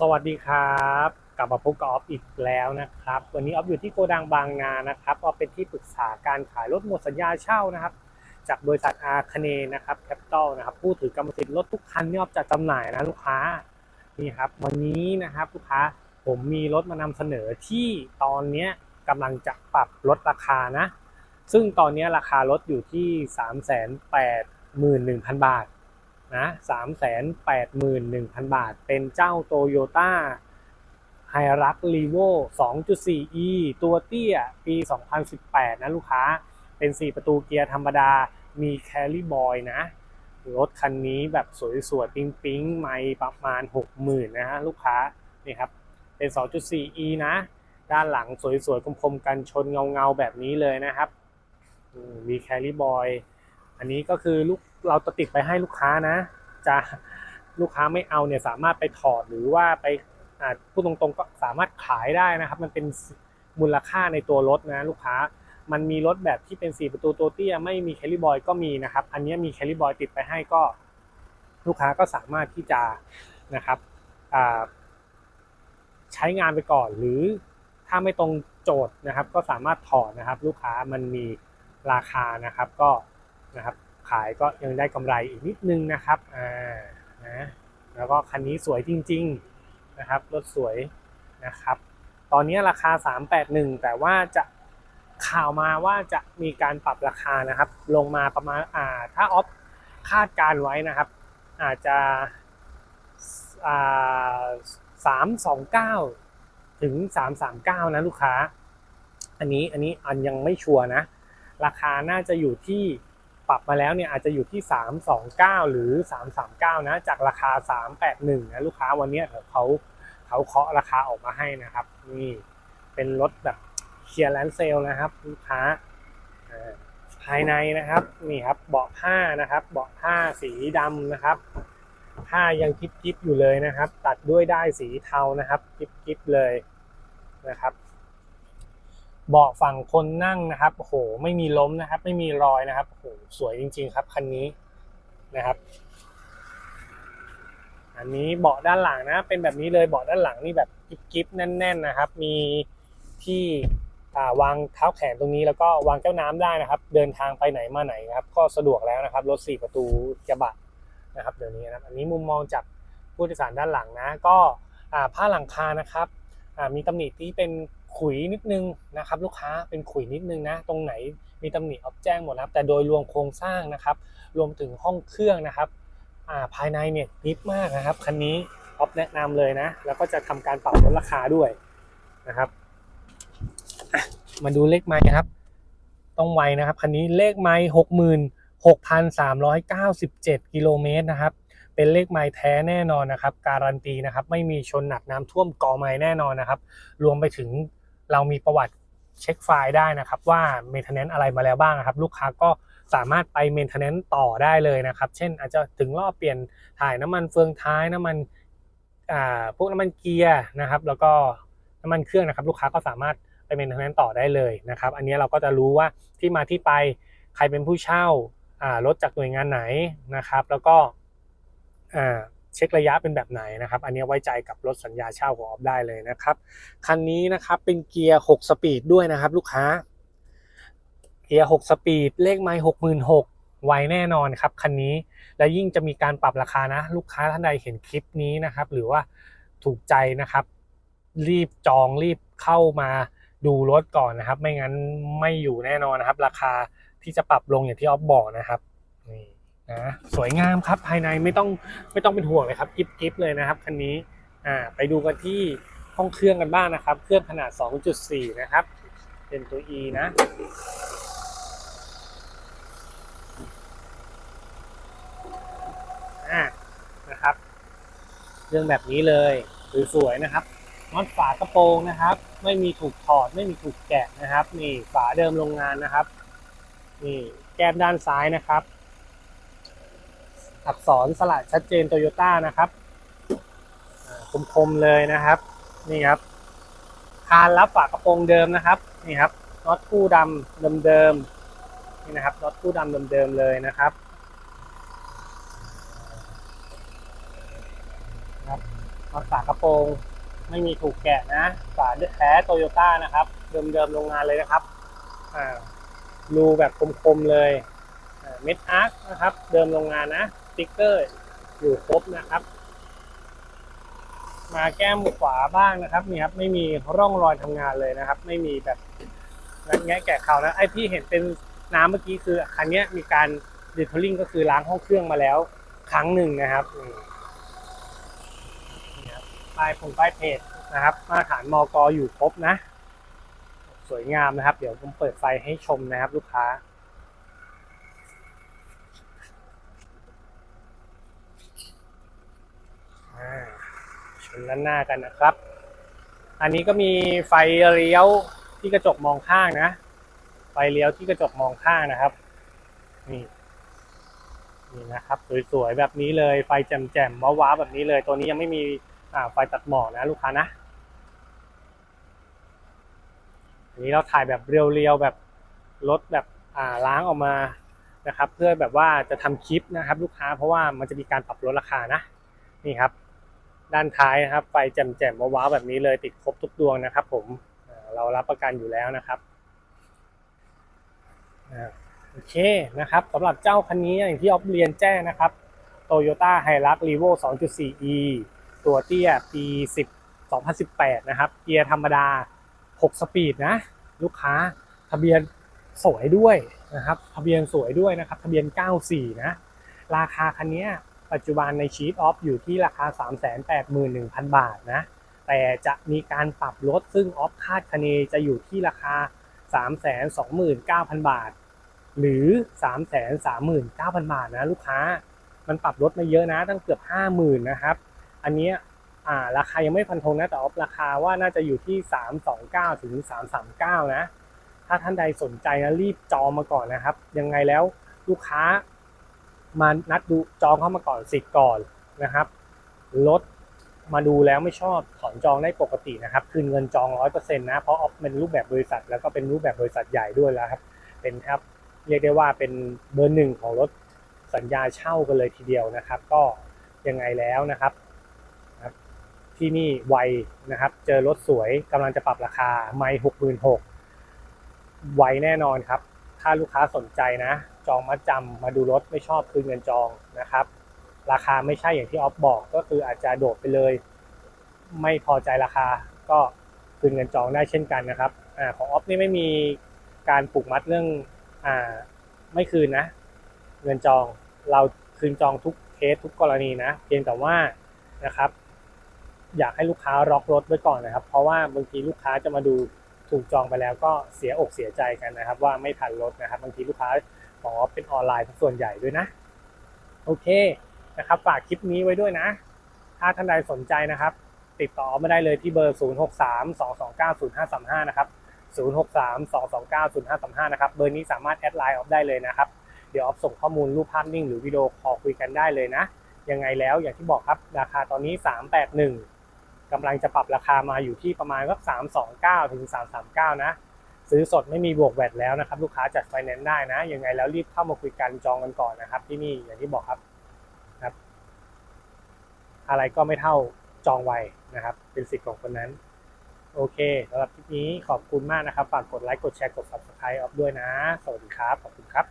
สวัสดีครับ กลับมาพบกับออฟอีกแล้วนะครับ วันนี้ออฟอยู่ที่โกดังบางนานะครับออฟเป็นที่ปรึกษาการขายรถหมดสัญญาเช่านะครับ จากบริษัทอาคเนนะครับแคปตอลนะครับผู้ถือกรรมสิทธิ์รถทุกคันที่ออฟจะจำหน่ายนะลูกค้านี่ครับ วันนี้นะครับลูกค้าผมมีรถมานำเสนอที่ตอนนี้ยกำลังจะปรับลดราคานะ ซึ่งตอนนี้ราคารถอยู่ที่ 381,000 บาท นะสามแสนแปดหมื่นหนึ่งพันบาท เป็นเจ้าโตโยต้าไฮรักรีโว 2.4e ตัวเตี้ย ปี2018นะลูกค้า เป็น4ประตูเกียร์ธรรมดา มีแคลรี่บอยนะ รถคันนี้แบบสวยๆ ปิ๊งๆ ไม่ประมาณ60,000นะฮะลูกค้า นี่ครับ เป็น 2.4e นะ ด้านหลังสวยๆ คมๆ กันชนเงาๆ แบบนี้เลยนะครับมมีแคลรี่บอย อันนี้ก็คือลูกเราจะติดไปให้ลูกค้านะ จะลูกค้าไม่เอาเนี่ยสามารถไปถอดหรือว่าไปพูดตรงๆก็สามารถขายได้นะครับ มันเป็นมูลค่าในตัวรถนะลูกค้ามันมีรถแบบที่เป็น 4 ประตูตัวเตี้ยไม่มีแคลริบอยก็มีนะครับ อันนี้มีแคลริบอยติดไปให้ก็ ลูกค้าก็สามารถที่จะนะครับใช้งานไปก่อน หรือถ้าไม่ตรงโจทย์นะครับ ก็สามารถถอดนะครับ ลูกค้ามันมีราคานะครับ ก็ นะครับ ขายก็ยังได้กำไรอีกนิดนึงนะครับอ่านะแล้วก็คันนี้สวยจริง ๆนะครับรถสวยนะครับ ตอนนี้ราคา 381 แต่ว่าจะข่าวมาว่าจะมีการปรับราคานะครับ ลงมาประมาณอ่าถ้าออฟคาดการไว้นะครับ อาจจะอ่า329ถึง339นะลูกค้า อันนี้อันนี้อันยังไม่ชัวร์นะ ราคาน่าจะอยู่ที่ ปรับมาแล้วเนี่ยอาจจะอยู่ที่ 329 หรือ 339 นะ จากราคา 381 นะลูกค้าวันนี้เขาเขาเคาะราคาออกมาให้นะครับ นี่เป็นรถแบบเคลียร์แลนเซลนะครับ ลูกค้าภายในนะครับนี่ครับเบาะผ้านะครับ เบาะผ้าสีดำนะครับผ้ายังกิ๊บกิ๊บอยู่เลยนะครับ ตัดด้วยได้ายสีเทานะครับกิ๊บกิ๊บเลยนะครับ เบาะฝั่งคนนั่งนะครับโอ้โหไม่มีล้มนะครับ ไม่มีรอยนะครับโอ้โหสวยจริง ๆ ครับคันนี้นะครับ อันนี้เบาะด้านหลังนะ เป็นแบบนี้เลยเบาะด้านหลังนี่แบบกิ๊บๆแน่น ๆนะครับ มีที่วางเท้าแขนตรงนี้แล้วก็วางแก้วน้ำได้นะครับ เดินทางไปไหนมาไหนครับ ก็สะดวกแล้วนะครับรถ4ประตูกระบะนะครับเดี๋ยวนี้นะครับอันนี้มุมมองจากผู้โดยสารด้านหลังนะ ก็ผ้าหลังคานะครับมีตำหนิที่เป็น ขุยนิดนึงนะครับลูกค้าเป็นขุยนิดนึงนะ ตรงไหนมีตำหนิออฟแจ้งหมดนะครับ แต่โดยรวมโครงสร้างนะครับ รวมถึงห้องเครื่องนะครับาภายในเนี่ยนิดมากนะครับคันนี้ออฟแนะนำเลยนะ แล้วก็จะทำการปรับลดราคาด้วยนะครับมาดูเลขไม้ครับ ต้องไวนะครับคันนี้เลขไม้หกหมื่นหกพันสามร้อยเก้าสิบเจ็ดกิโลเมตรนะครับ เป็นเลขไม้แท้แน่นอนนะครับ การันตีนะครับ ไม่มีชนหนักน้ำท่วมก่อไม้แน่นอนนะครับ รวมไปถึง เรามีประวัติเช็คไฟล์ได้นะครับว่าเมนเทนแนนอะไรมาแล้วบ้างครับลูกค้าก็สามารถไปเมนเทนแนนต่อได้เลยนะครับ เช่นอาจจะถึงรอบเปลี่ยนถ่ายน้ำมันเฟืองท้ายน้ำมันอ่าพวกน้ำมันเกียร์นะครับ แล้วก็น้ำมันเครื่องนะครับ ลูกค้าก็สามารถไปเมนเทนแนนต่อได้เลยนะครับ อันนี้เราก็จะรู้ว่าที่มาที่ไปใครเป็นผู้เช่าอ่ารถจากหน่วยงานไหนนะครับ แล้วก็อ่า เช็คระยะเป็นแบบไหนนะครับ อันนี้ไว้ใจกับรถสัญญาเช่าของออฟได้เลยนะครับ คันนี้นะครับเป็นเกียร์ 6 สปีดด้วยนะครับ ลูกค้า เกียร์ 6 สปีด เลขไมล์66,000ไวแน่นอนครับคันนี้ และยิ่งจะมีการปรับราคานะ ลูกค้าท่านใดเห็นคลิปนี้นะครับ หรือว่าถูกใจนะครับ รีบจองรีบเข้ามาดูรถก่อนนะครับ ไม่งั้นไม่อยู่แน่นอนนะครับ ราคาที่จะปรับลงอย่างที่ออฟบอกนะครับ นะสวยงามครับภายในไม่ต้องไม่ต้องเป็นห่วงเลยครับกิฟกิฟเลยนะครับคันนี้อ่าไปดูกันที่ห้องเครื่องกันบ้างนะครับ เครื่องขนาด 2.4 นะครับ เป็นตัว E นะนะครับ เรื่องแบบนี้เลยสวยๆนะครับน็อตฝากระโปรงนะครับ ไม่มีถูกถอดไม่มีถูกแกะนะครับ นี่ฝาเดิมโรงงานนะครับ นี่แก้มด้านซ้ายนะครับ อักษรสลักชัดเจนโตโยต้านะครับอ่าคมๆเลยนะครับ นี่ครับคานรับฝากระโปรงเดิมนะครับนี่ครับน็อตคู่ดำเดิมๆนี่นะครับน็อตคู่ดำเดิมๆเลยนะครับครับมาฝากระโปรงไม่มีถูกแกะนะฝาแท้โตโยต้านะครับ เดิมๆโรงงานเลยนะครับอ่ารูแบบคมๆเลยเม็ดอาร์คนะครับ เดิมโรงงานนะ ติ๊กเกอร์ อยู่ครบนะครับ มาแก้มขวาบ้างนะครับนี่ครับไม่มีร่องรอยทำงานเลยนะครับ ไม่มีแบบงัดแงะแกะเขานะไอที่เห็นเป็นน้ำเมื่อกี้คือคันนี้มีการดีเทลลิ่งก็คือล้างห้องเครื่องมาแล้ว ครั้งหนึ่งนะครับนี่ครับป้ายผงป้ายเพจนะครับ มาตรฐานมอกอยู่ครบนะ สวยงามนะครับ เดี๋ยวผมเปิดไฟให้ชมนะครับ ลูกค้า อ่าชน ด้านหน้ากันนะครับ อันนี้ก็มีไฟเลี้ยวที่กระจกมองข้างนะ ไฟเลี้ยวที่กระจกมองข้างนะครับ นี่นี่นะครับสวยๆแบบนี้เลยไฟแจ่มๆว้าวๆแบบนี้เลย ตัวนี้ยังไม่มีไฟตัดหมอกนะลูกค้านะอันนี้เราถ่ายแบบเรียวๆแบบรถแบบอ่าล้างออกมานะครับ เพื่อแบบว่าจะทำคลิปนะครับ ลูกค้าเพราะว่ามันจะมีการปรับลดราคานะนี่ครับ ด้านท้ายนะครับ ไฟแจ่มๆว้าวแบบนี้เลยติดครบทุกดวงนะครับ ผมเรารับประกันอยู่แล้วนะครับโอเคนะครับสำหรับเจ้าคันนี้อย่างที่ออฟเรียนแจ้งนะครับ Toyota Hilux Revo 2.4e ตัวเตี้ยปี 10 2018 นะครับ เกียร์ธรรมดา 6 สปีดนะ ลูกค้าทะเบียนสวยด้วยนะครับ ทะเบียนสวยด้วยนะครับ ทะเบียน 94 นะ ราคาคันนี้ ปัจจุบันในชีตออฟอยู่ที่ราคา 381,000 บาทนะ แต่จะมีการปรับลดซึ่งออฟคาดคะเนจะอยู่ที่ราคา 329,000 บาท หรือ 339,000 บาทนะลูกค้า มันปรับลดมาเยอะนะตั้งเกือบ 50,000 นะครับ อันนี้ราคายังไม่ฟันธงนะแต่ออฟราคาว่าน่าจะอยู่ที่ 329 ถึง 339 นะ ถ้าท่านใดสนใจนะรีบจองมาก่อนนะครับ ยังไงแล้วลูกค้า มานัดดูจองเข้ามาก่อนสิทธิ์ก่อนนะครับรถมาดูแล้วไม่ชอบถอนจองได้ปกตินะครับ คืนเงินจองร้อยเปอร์เซ็นต์นะ เพราะออฟเป็นรูปแบบบริษัท แล้วก็เป็นรูปแบบบริษัทใหญ่ด้วยแล้วครับ เป็นครับเรียกได้ว่าเป็นเบอร์หนึ่งของรถสัญญาเช่ากันเลยทีเดียวนะครับ ก็ยังไงแล้วนะครับ ที่นี่ไวนะครับ เจอรถสวยกำลังจะปรับราคาไม่หกหมื่นหกไวแน่นอนครับ ถ้าลูกค้าสนใจนะ จองมัดจำมาดูรถไม่ชอบคืนเงินจองนะครับ ราคาไม่ใช่อย่างที่ออฟบอกก็คืออาจจะโดดไปเลย ไม่พอใจราคาก็คืนเงินจองได้เช่นกันนะครับอของออฟนี่ไม่มีการผูกมัดเรื่องอ่าไม่คืนนะ เงินจองเราคืนจองทุกเคสทุกกรณีนะ เพียงแต่ว่านะครับ อยากให้ลูกค้าล็อกรถไว้ก่อนนะครับ เพราะว่าบางทีลูกค้าจะมาดูถูกจองไปแล้วก็เสียอกเสียใจกันนะครับ ว่าไม่ทันรถนะครับ บางทีลูกค้า ขอเป็นออนไลน์ส่วนใหญ่ด้วยนะ โอเคนะครับฝากคลิปนี้ไว้ด้วยนะ ถ้าท่านใดสนใจนะครับ ติดต่อมาได้เลยที่เบอร์ 0632290535 นะครับ 0632290535 นะครับ เบอร์นี้สามารถแอดไลน์ออฟได้เลยนะครับ เดี๋ยวออฟส่งข้อมูลรูปภาพนิ่งหรือวิดีโอคอลคุยกันได้เลยนะ ยังไงแล้วอย่างที่บอกครับ ราคาตอนนี้ 381กำลังจะปรับราคามาอยู่ที่ประมาณสัก329ถึง339 นะ ซื้อสดไม่มีบวกแวดแล้วนะครับ ลูกค้าจัดไฟแนนซ์ได้นะยังไงแล้วรีบเข้ามาคุยกันจองกันก่อนนะครับ ที่นี่อย่างที่บอกครับครับ อะไรก็ไม่เท่าจองไวนะครับ เป็นสิทธิ์ของคนนั้น โอเคสำหรับคลิปนี้ขอบคุณมากนะครับ ฝากกดไลค์กดแชร์กด subscribe ออฟด้วยนะ สวัสดีครับ ขอบคุณครับ